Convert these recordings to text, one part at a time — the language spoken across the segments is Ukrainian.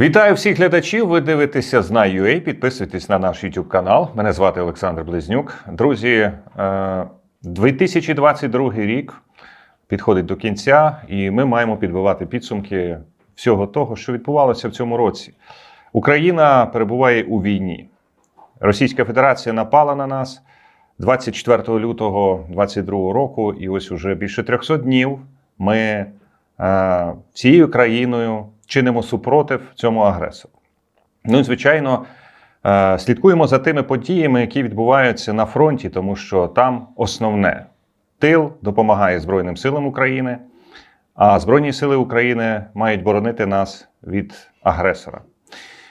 Вітаю всіх глядачів. Ви дивитеся Знай.ua, Підписуйтесь на наш YouTube канал. Мене звати Олександр Близнюк. Друзі, е, 2022 рік підходить до кінця, і ми маємо підбивати підсумки всього того, що відбувалося в цьому році. Україна перебуває у війні. Російська Федерація напала на нас 24 лютого 2022 року, і ось уже більше 300 днів ми е, всією країною чинимо супротив цьому агресору. Ну і звичайно, е, слідкуємо за тими подіями, які відбуваються на фронті, тому що там основне тил допомагає Збройним силам України, а Збройні сили України мають боронити нас від агресора.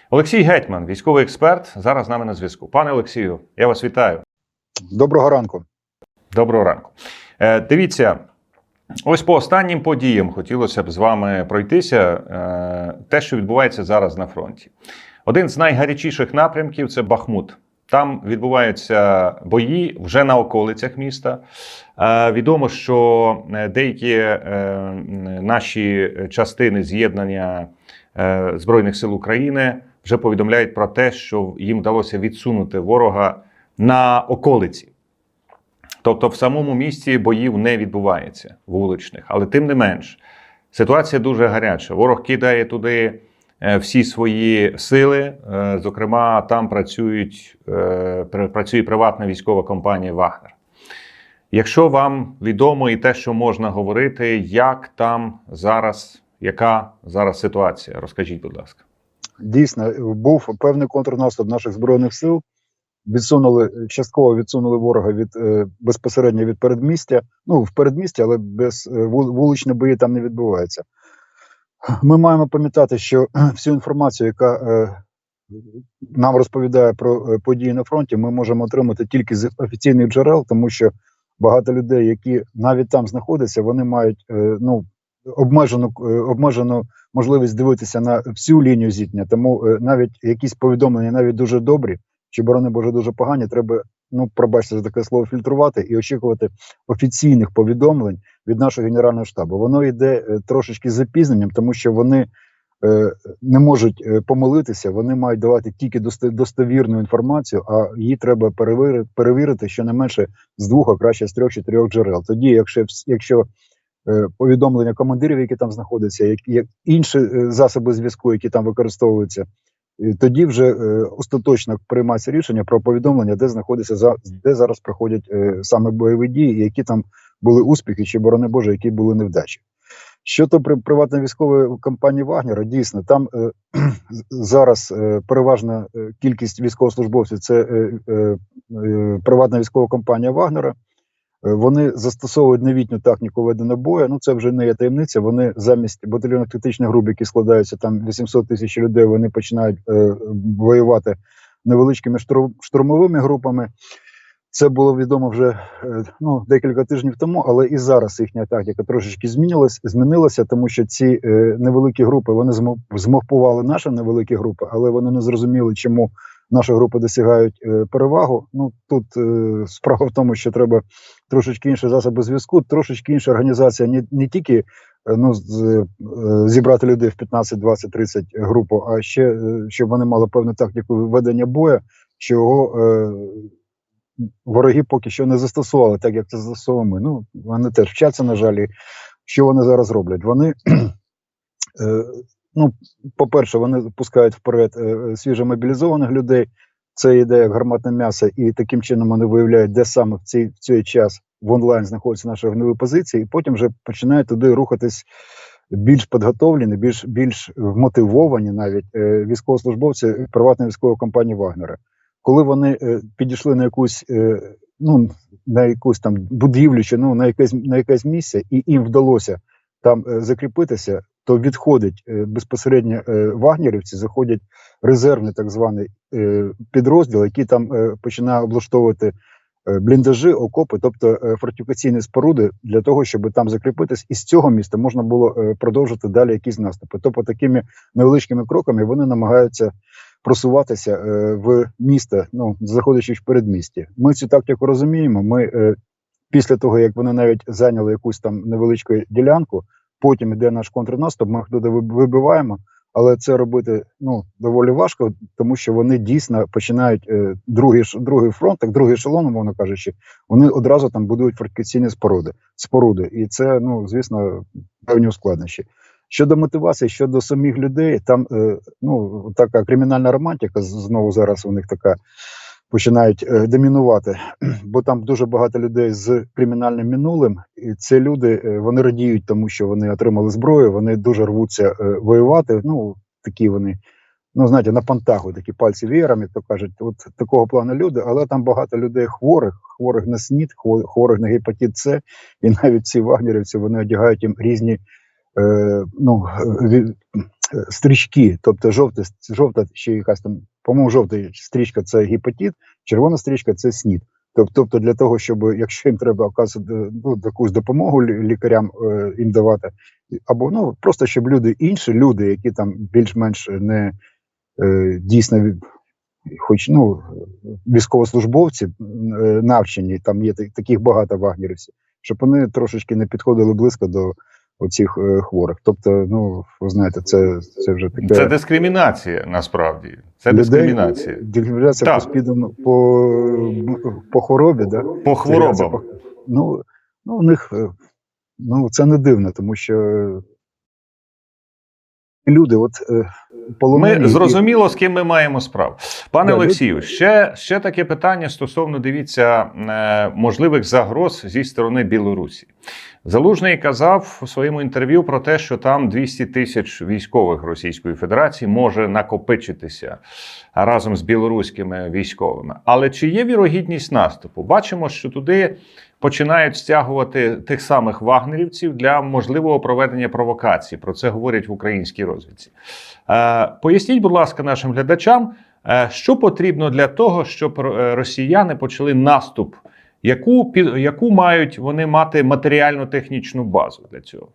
Олексій Гетьман, військовий експерт, зараз з нами на зв'язку. Пане Олексію, я вас вітаю. Доброго ранку. Доброго ранку. Е, дивіться, ось по останнім подіям хотілося б з вами пройтися. Е, те, що відбувається зараз на фронті. Один з найгарячіших напрямків це Бахмут. Там відбуваються бої вже на околицях міста. Е, відомо, що е, деякі наші частини з'єднання Збройних сил України вже повідомляють про те, що їм вдалося відсунути ворога на околиці. Тобто в самому місті боїв не відбувається вуличних, але тим не менш, ситуація дуже гаряча. Ворог кидає туди е, всі свої сили. Е, Зокрема, там працюють, е, працює приватна військова компанія Вагнер. Якщо вам відомо і те, що можна говорити, як там зараз, яка зараз ситуація, розкажіть, будь ласка. Дійсно, був певний контрнаступ наших збройних сил. Відсунули частково відсунули ворога від е, безпосередньо від передмістя. Ну в передмісті, але без е, вуличні бої там не відбуваються. Ми маємо пам'ятати, що всю інформацію, яка е, нам розповідає про е, події на фронті, ми можемо отримати тільки з офіційних джерел, тому що багато людей, які навіть там знаходяться, вони мають е, ну обмежену е, обмежену можливість дивитися на всю лінію зіткнення. Тому е, навіть якісь повідомлення, навіть дуже добрі, чи борони Боже дуже погані, треба ну пробачте за таке слово фільтрувати і очікувати офіційних повідомлень від нашого генерального штабу. Воно йде е, трошечки з запізненням, тому що вони. е, Не можуть е, помилитися, вони мають давати тільки досто- достовірну інформацію, а її треба перевірити, перевірити щонайменше з двох, а краще з трьох чи трьох джерел. Тоді, якщо якщо е, повідомлення командирів, які там знаходяться, як, як інші засоби зв'язку, які там використовуються, тоді вже е, остаточно приймається рішення про повідомлення, де знаходиться за де зараз проходять е, саме бойові дії, які там були успіхи, чи борони Боже, які були невдачі. Щодо при приватної військової компанії Вагнера, дійсно там е, зараз е, переважна е, кількість військовослужбовців це е, е, е, приватна військова компанія Вагнера. Е, Вони застосовують новітню техніку ведення бою. Ну це вже не є таємниця. Вони замість батальйонно тактичних груп, які складаються там 800 тисяч людей, вони починають е, воювати невеличкими штур- штурмовими групами. Це було відомо вже е, ну, декілька тижнів тому, але і зараз їхня тактика трошечки змінилась, змінилася, тому що ці е, невеликі групи вони змо- змовпували наші невеликі групи, але вони не зрозуміли, чому наші групи досягають е, перевагу. Ну тут е, справа в тому, що треба трошечки інші засоби зв'язку, трошечки інша організація, не, не тільки е, ну, зібрати людей в 15, 20, 30 групу, а ще щоб вони мали певну тактику ведення бою, чого е, вороги поки що не застосували, так як це застосовуємо. Ну, вони теж вчаться, на жаль, що вони зараз роблять? Вони, е, ну, по-перше, вони пускають вперед е, свіжо мобілізованих людей. Це йде як гарматне м'ясо, і таким чином вони виявляють, де саме в цей, в цей час в онлайн знаходяться наші вогневі позиції, і потім вже починають туди рухатись більш підготовлені, більш більш вмотивовані навіть е, військовослужбовці приватної військової компанії Вагнера. Коли вони е, підійшли на якусь е, ну на якусь там будівлю чи ну на якесь на якесь місце, і їм вдалося там е, закріпитися, то відходить е, безпосередньо е, вагнерівці, заходять резервний так званий е, підрозділ, який там починає облаштовувати бліндажі, окопи, тобто фортифікаційні споруди для того, щоб там закріпитись, і з цього міста можна було продовжити далі якісь наступи. Тобто такими невеличкими кроками вони намагаються просуватися в місто, ну заходячи в передмісті. Ми цю тактику розуміємо. Ми після того, як вони навіть зайняли якусь там невеличку ділянку, потім йде наш контрнаступ, ми туди вибиваємо. але це робити ну доволі важко, тому що вони дійсно починають е, другий другий фронт, так другий ешелон, умовно кажучи, вони одразу там будують фортифікаційні споруди, споруди, і це ну звісно певні ускладнощі. Щодо мотивації, щодо самих людей, там е, ну така кримінальна романтика знову зараз у них така починають е, домінувати, бо там дуже багато людей з кримінальним минулим, і це люди е, вони радіють, тому що вони отримали зброю, вони дуже рвуться е, воювати. Ну такі вони. Ну, знаєте, на пантаху такі пальці веером, то кажуть, от такого плану люди, але там багато людей хворих, хворих на СНІД, хворих на гепатит С, і навіть ці вагнерівці вони одягають їм різні ну, стрічки, тобто жовта, жовта ще якась там, по-моєму, жовта стрічка це гепатит, червона стрічка це СНІД. Тобто для того, щоб якщо їм треба оказувати ну, якусь допомогу лікарям е, їм давати, або ну просто щоб люди інші, люди, які там більш-менш не е, дійсно хоч ну військовослужбовці е, навчені, там є таких багато вагнерівців, щоб вони трошечки не підходили близько до оцих е, хворих. Тобто, ну ви знаєте, це, це вже таке Це дискримінація насправді. Це людей- дискримінація. Дискримінація по спіду по, по хворобі, да? По хворобам. Ну, ну, у них е, ну, це не дивно, тому що люди, от е, полонені, Ми зрозуміло, з ким ми маємо справу. Пане Да, Олексію, ще, ще таке питання стосовно дивіться можливих загроз зі сторони Білорусі. Залужний казав у своєму інтерв'ю про те, що там 200 тисяч військових Російської Федерації може накопичитися разом з білоруськими військовими. Але чи є вірогідність наступу? Бачимо, що туди починають стягувати тих самих вагнерівців для можливого проведення провокацій. Про це говорять в українській розвідці. Е, Поясніть, будь ласка, нашим глядачам, е, що потрібно для того, щоб е, росіяни почали наступ, яку, яку мають вони мати матеріально-технічну базу для цього?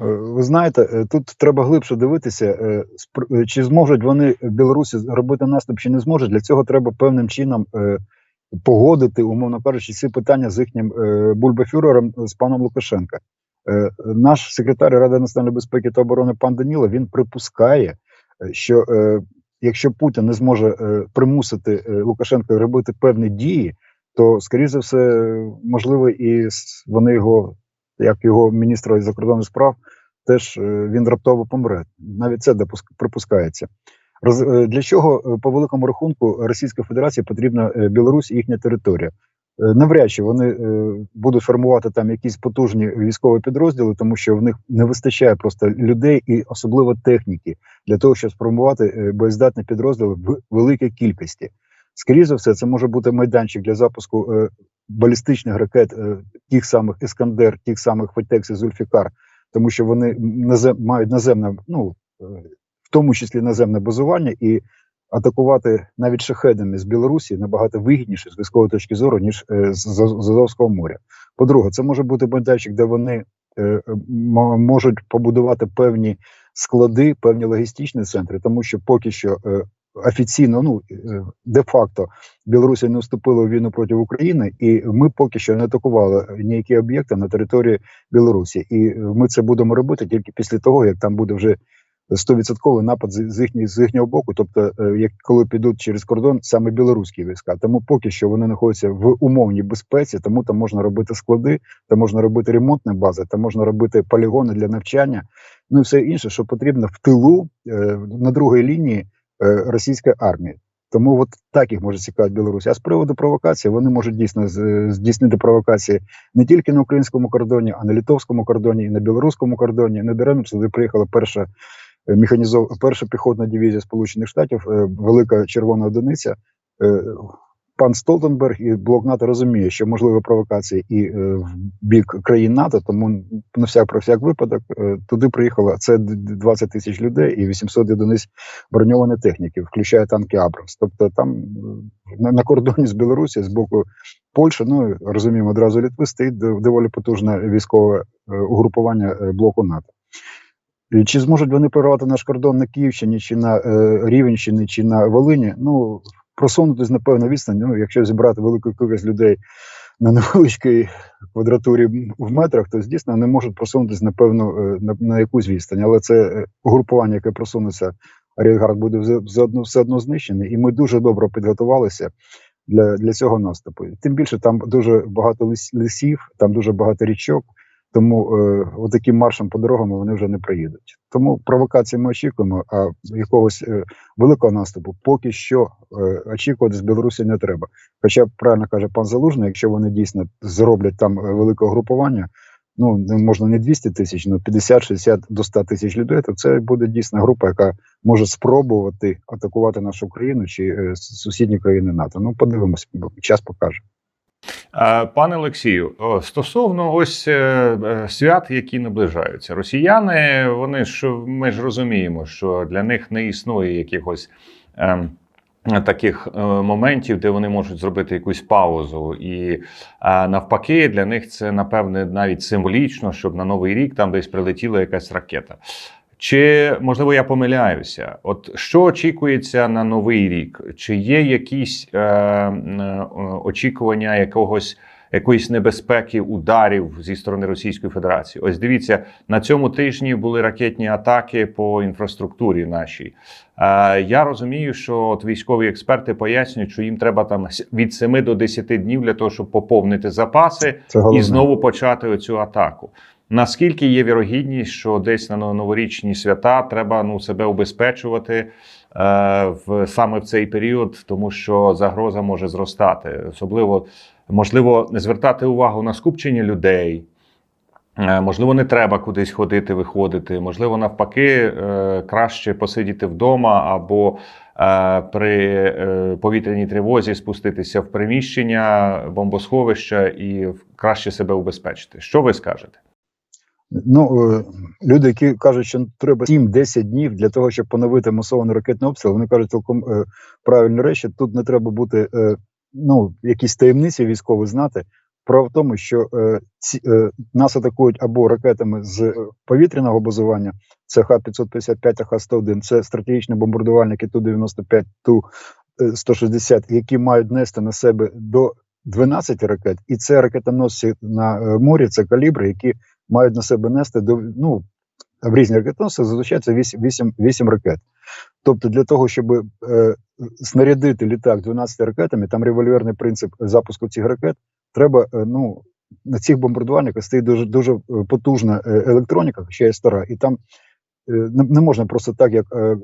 Е, Ви знаєте, е, тут треба глибше дивитися, е, чи зможуть вони Білорусі робити наступ, чи не зможуть. Для цього треба певним чином погодити, умовно кажучи, ці питання з їхнім бульбафюрером з паном Лукашенка. Наш секретар Ради національної безпеки та оборони пан Даніло він припускає, що якщо Путін не зможе примусити Лукашенка робити певні дії, то скоріше за все можливо і вони його, як його міністра із закордонних справ, теж е, він раптово помре. Навіть це допуск- припускається. Роз, е, для чого е, по великому рахунку Російської Федерації потрібна Білорусь і їхня територія? Навряд чи вони будуть формувати там якісь потужні військові підрозділи, тому що в них не вистачає просто людей і особливо техніки для того, щоб сформувати боєздатні підрозділи в великій кількості. Скоріше за все, це може бути майданчик для запуску е, балістичних ракет, е, тих самих Іскандер, тих самих Фетекс і Зульфікар, тому що вони назем, мають наземне, ну е, в тому числі наземне базування, і атакувати навіть шахедами з Білорусі набагато вигідніше з військової точки зору, ніж е, з з- Азовського моря. По-друге, це може бути майданчик, де вони е, можуть побудувати певні склади, певні логістичні центри, тому що поки що е, офіційно, ну е, де-факто, Білорусі не вступила у війну проти України, і ми поки що не атакували ніякі об'єкти на території Білорусі. І ми це будемо робити тільки після того, як там буде вже 100% напад з їхнього, з їхнього боку, тобто, е, як коли підуть через кордон саме білоруські війська. Тому поки що вони знаходяться в умовній безпеці, тому там можна робити склади, там можна робити ремонтні бази, там можна робити полігони для навчання, ну і все інше, що потрібно в тилу е, на другій лінії російської армії. Тому от так їх може цікавити Білорусь. А з приводу провокації вони можуть дійсно здійснити провокації не тільки на українському кордоні, а на литовському кордоні і на білоруському кордоні. Не даремно сюди приїхала перша е, механізов... перша піхотна дивізія Сполучених Штатів, е, велика червона одиниця. Пан Столтенберг і блок НАТО розуміє, що можливі провокації і е, в бік країн НАТО, тому на всяк про всяк випадок е, туди приїхало це д- д- 20 тисяч людей і 800 одиниць броньованої техніки, включає танки Абрамс. Тобто там е, на, на кордоні з Білорусі з боку Польщі, ну розуміємо, одразу Літви стоїть доволі потужне військове е, угрупування е, блоку НАТО. Чи зможуть вони прорвати наш кордон на Київщині, чи на е, Рівенщині, чи на Волині? Ну просунутись на певну відстань. Ну, якщо зібрати велику кількість людей на невеличкій квадратурі в метрах, то дійсно вони можуть просунутися на певну е, на, на якусь відстань. Але це е, угрупування, яке просунеться, Арієгард буде все, одно все одно знищений, і ми дуже добре підготувалися для, для цього наступу. Тим більше там дуже багато ліс- лісів, там дуже багато річок. Тому е, отаким маршем по дорогам вони вже не приїдуть. Тому провокації ми очікуємо, а якогось е, великого наступу поки що е, очікувати з Білорусі не треба. Хоча правильно каже пан Залужний, якщо вони дійсно зроблять там е, велике групування, ну не можна не 200 тисяч, ну 50-60 до 100 тисяч людей, то це буде дійсно група, яка може спробувати атакувати нашу країну чи е, сусідні країни НАТО. Ну подивимося, бо час покаже. Е, Пане Олексію, стосовно ось е, е, свят, які наближаються, росіяни, вони ж ми ж розуміємо, що для них не існує якихось. ем, Таких моментів, де вони можуть зробити якусь паузу, і навпаки, для них це напевне навіть символічно, щоб на новий рік там десь прилетіла якась ракета. Чи можливо я помиляюся? От що очікується на новий рік? Чи є якісь е, е, очікування якогось якоїсь небезпеки ударів зі сторони Російської Федерації? Ось дивіться, на цьому тижні були ракетні атаки по інфраструктурі нашій. Е, я розумію, що от військові експерти пояснюють, що їм треба там від 7 до 10 днів для того, щоб поповнити запаси і знову почати оцю атаку. Наскільки є вірогідність, що десь на новорічні свята треба ну себе убезпечувати е, в саме в цей період, тому що загроза може зростати, особливо можливо не звертати увагу на скупчення людей. Е, Можливо, не треба кудись ходити, виходити. Можливо, навпаки, е, краще посидіти вдома або е, при повітряній тривозі спуститися в приміщення бомбосховища і краще себе убезпечити. Що ви скажете? Ну, е, люди, які кажуть, що треба 7-10 днів для того, щоб поновити масований ракетний обстріл, вони кажуть цілком е, правильні речі. Тут не треба бути е, ну, якісь таємниці військові знати. Справа в тому, що е, ці, е, нас атакують або ракетами з е, повітряного базування, це Х-555 та Х-101, це стратегічні бомбардувальники Ту-95, Ту-160, які мають нести на себе до 12 ракет, і це ракетоносці на е, морі, це калібри, які мають на себе нести до ну в різні ракетоносці зазвичай це 8, 8, 8 ракет. Тобто, для того, щоб е, снарядити літак 12 ракетами, там револьверний принцип запуску цих ракет, треба е, ну. На цих бомбардувальниках стоїть дуже дуже потужна е, електроніка, ще є стара, і там е, не, можна просто так, як е,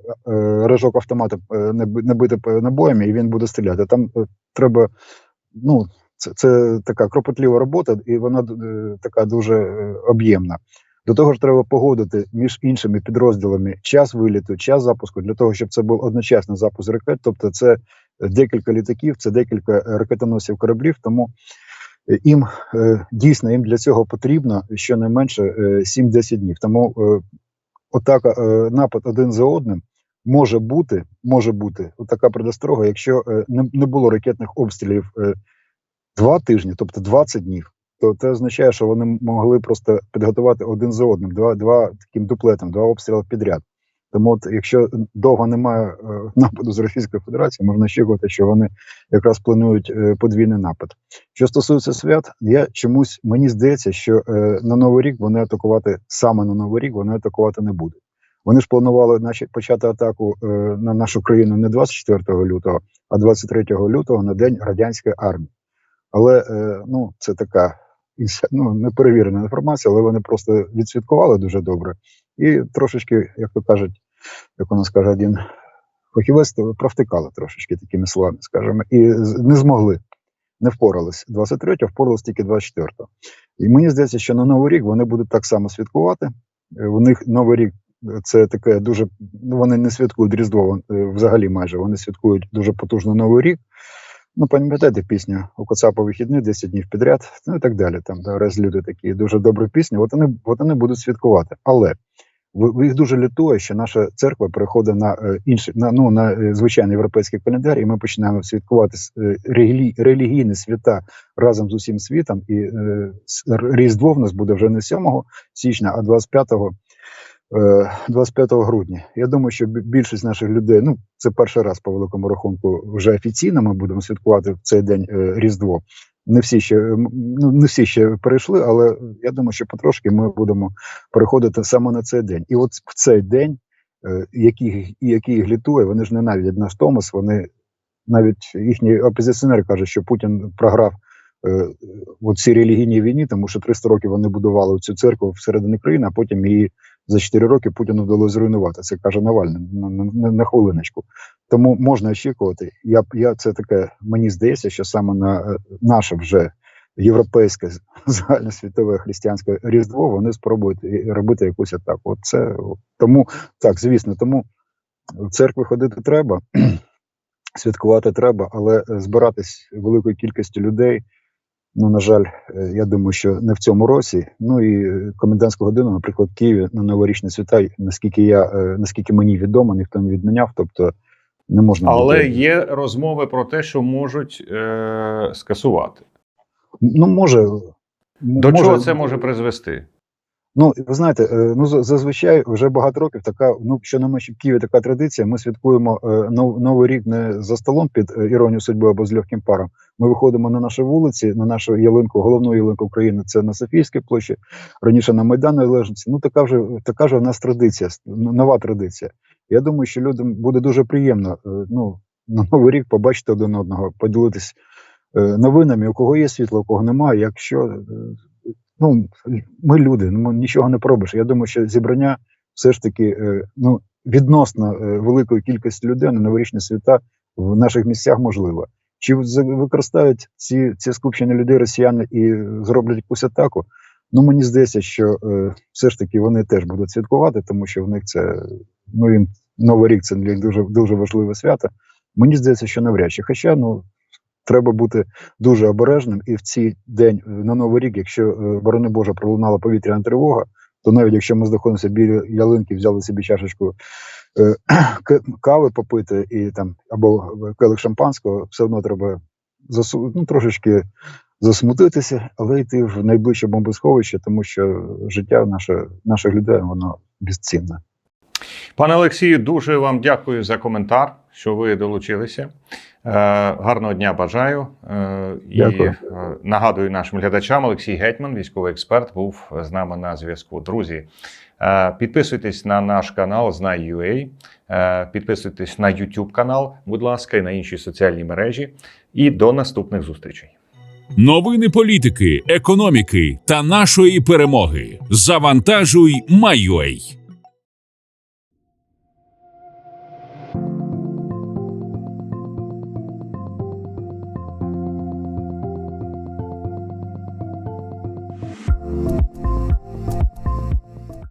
рожок автомата не, би- не бити п- набоями, і він буде стріляти. Там треба, ну, це, це така кропотлива робота, і вона е, така дуже е, об'ємна. До того ж, треба погодити між іншими підрозділами час виліту, час запуску для того, щоб це був одночасний запуск ракет. Тобто, це декілька літаків, це декілька е, ракетоносів кораблів. Тому їм дійсно їм для цього потрібно щонайменше е, 7-10 днів. Тому отака напад один за одним може бути, може бути отака предосторога, якщо не, було ракетних обстрілів два тижні, тобто 20 днів, то це означає, що вони могли просто підготувати один за одним, два, два таким дуплетом, два обстріли підряд. Тому, от, якщо довго немає е, нападу з Російської Федерації, можна очікувати, що вони якраз планують е, подвійний напад. Що стосується свят, я чомусь мені здається, що е, на новий рік вони атакувати саме на новий рік вони атакувати не будуть. Вони ж планували наче, почати атаку на нашу країну не 24 лютого, а 23 лютого на день радянської армії. Але е, ну це така ну, неперевірена інформація, але вони просто відсвяткували дуже добре і трошечки, як то кажуть, як у нас каже один фахівець, провтикали трошечки такими словами, скажімо, і не змогли, не впорались. 23-го впорались тільки 24-го. І мені здається, що на Новий рік вони будуть так само святкувати. Е, У них Новий рік е, це таке дуже. Ну, вони не святкують Різдво взагалі майже. Вони святкують дуже потужно Новий рік. Ну, пам'ятаєте пісню у Коцапа вихідні 10 днів підряд, ну і так далі. Там да, раз люди такі дуже добрі пісні. От вони, от вони будуть святкувати. Але їх дуже лютує, що наша церква переходить на е, інший, на ну на е, звичайний європейський календар, і ми починаємо святкувати е, релі, релігійні свята разом з усім світом. І е, Різдво в нас буде вже не 7 січня, а 25 е, 25 грудня. Я думаю, що більшість наших людей, ну це перший раз по великому рахунку, вже офіційно ми будемо святкувати в цей день е, Різдво. Не всі ще ну, не всі ще перейшли, але я думаю, що потрошки ми будемо переходити саме на цей день. І от в цей день, е, який, який їх літує, вони ж ненавидять наш Томас. Вони навіть їхні опозиціонери кажуть, що Путін програв е, у цій релігійній війні, тому що 300 років вони будували цю церкву всередині країни, а потім її за 4 роки Путіну вдалося зруйнувати. Це каже Навальний на, на, на хвилиночку. Тому можна очікувати. Я я це таке, мені здається, що саме на е, наше вже європейське загальносвітове християнське різдво вони спробують робити якусь атаку. От це тому так, звісно, тому в церкви ходити треба, святкувати треба, але е, збиратись великою кількістю людей. Ну, на жаль, е, я думаю, що не в цьому році. Ну і е, комендантську годину, наприклад, в Києві на новорічні свята, наскільки я е, наскільки мені відомо, ніхто не відміняв. Тобто не можна Але бути... є розмови про те, що можуть е, скасувати. ну може До чого це може призвести? Ну, ви знаєте, е, ну зазвичай вже багато років така, ну що на в Києві така традиція. Ми святкуємо е, новий рік не за столом під е, іронію судьби або з легким паром. Ми виходимо на наші вулиці, на нашу ялинку, головну ялинку України. Це на Софійській площі, раніше на Майдані Лежниці. Ну така вже така вже в нас традиція, нова традиція. Я думаю, що людям буде дуже приємно ну, на новий рік побачити один одного, поділитись новинами, у кого є світло, у кого немає. Якщо ну ми люди, ну нічого не пробиш. Я думаю, що зібрання все ж таки е, ну відносно е, великої кількості людей на новорічні свята в наших місцях можливо. Чи використають ці, ці скупчення людей росіяни і зроблять якусь атаку? Ну мені здається, що е, все ж таки вони теж будуть святкувати, тому що в них це ну їм новий рік це для них дуже дуже важливе свято. Мені здається, що навряд чи. Хоча ну треба бути дуже обережним, і в цей день е, на новий рік, якщо е, борони Боже пролунала повітряна тривога, то навіть якщо ми знаходимося біля ялинки, взяли собі чашечку е, кави попити і там або келих шампанського, все одно треба засу, ну, трошечки засмутитися, але йти в найближче бомбосховище, тому що життя наше, наших людей воно безцінне. Пане Олексію, дуже вам дякую за коментар, що ви долучилися. Е, гарного дня бажаю. Е, і Дякую. е, нагадую нашим глядачам, Олексій Гетьман, військовий експерт, був з нами на зв'язку. Друзі, підписуйтесь на наш канал Знай.ua, підписуйтесь на YouTube канал, будь ласка, і на інші соціальні мережі. І до наступних зустрічей. Новини політики, економіки та нашої перемоги. Завантажуй Майой.